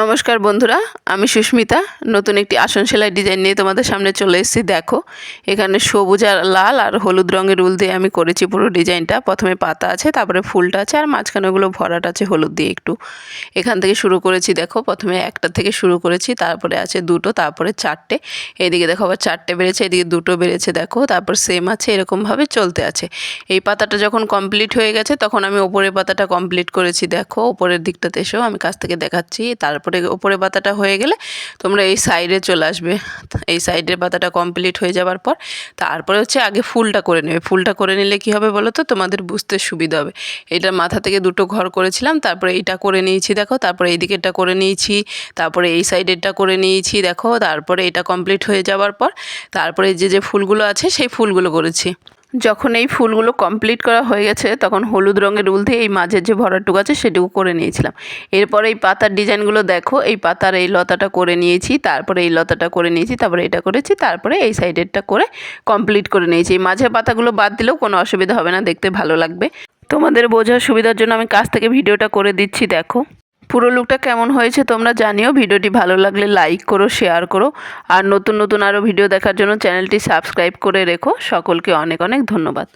নমস্কার বন্ধুরা, আমি সুস্মিতা। নতুন একটি আসন সেলাই ডিজাইন নিয়ে তোমাদের সামনে চলে এসেছি। দেখো, এখানে সবুজ আর লাল আর হলুদ রঙের উল দিয়ে আমি করেছি পুরো ডিজাইনটা প্রথমে পাতা আছে, তারপরে ফুলটা আছে, আর মাঝখানে ওগুলো ভরাট আছে হলুদ দিয়ে একটু। এখান থেকে শুরু করেছি, দেখো, প্রথমে একটা থেকে শুরু করেছি, তারপরে আছে দুটো, তারপরে চারটে। এইদিকে দেখো আবার চারটে বেড়েছে, এদিকে দুটো বেড়েছে, দেখো, তারপর সেম আছে, এরকমভাবে চলতে আছে। এই পাতাটা যখন কমপ্লিট হয়ে গেছে, তখন আমি ওপরের পাতাটা কমপ্লিট করেছি। দেখো, ওপরের দিকটাতে এসেও আমি কাছ থেকে দেখাচ্ছি তারপরে ওপরের পাতাটা হয়ে গেলে তোমরা এই সাইডে চলে আসবে। এই সাইডের পাতাটা কমপ্লিট হয়ে যাওয়ার পর তারপরে হচ্ছে আগে ফুলটা করে নেবে। ফুলটা করে নিলে কি হবে বলো তো? তোমাদের বুঝতে সুবিধা হবে। এটার মাথা থেকে দুটো ঘর করেছিলাম, তারপরে এইটা করে নিয়েছি, দেখো। তারপরে এই দিকেরটা করে নিয়েছি, তারপরে এই সাইডেরটা করে নিয়েছি, দেখো। তারপরে এটা কমপ্লিট হয়ে যাওয়ার পর তারপরে যে যে ফুলগুলো আছে, সেই ফুলগুলো করেছি। যখন এই ফুলগুলো কমপ্লিট করা হয়ে গেছে, তখন হলুদ রঙের উল দিয়ে এই মাঝের যে ভরাটুক আছে সেটুকু করে নিয়েছিলাম। এরপরে এই পাতার ডিজাইনগুলো দেখো, এই পাতার এই লতাটা করে নিয়েছি, তারপরে এই লতাটা করে নিয়েছি, তারপরে এটা করেছি, তারপরে এই সাইডেরটা করে কমপ্লিট করে নিয়েছি। এই মাঝের পাতাগুলো বাদ দিলেও কোনো অসুবিধা হবে না, দেখতে ভালো লাগবে। তোমাদের বোঝার সুবিধার জন্য আমি কাছ থেকে ভিডিওটা করে দিচ্ছি, দেখো। পুরো লুকটা কেমন হয়েছে তোমরা জানিও। ভিডিওটি ভালো লাগলে লাইক করো শেয়ার করো। আর নতুন নতুন আরও ভিডিও দেখার জন্য চ্যানেলটি সাবস্ক্রাইব করে রেখো। সকলকে অনেক অনেক ধন্যবাদ।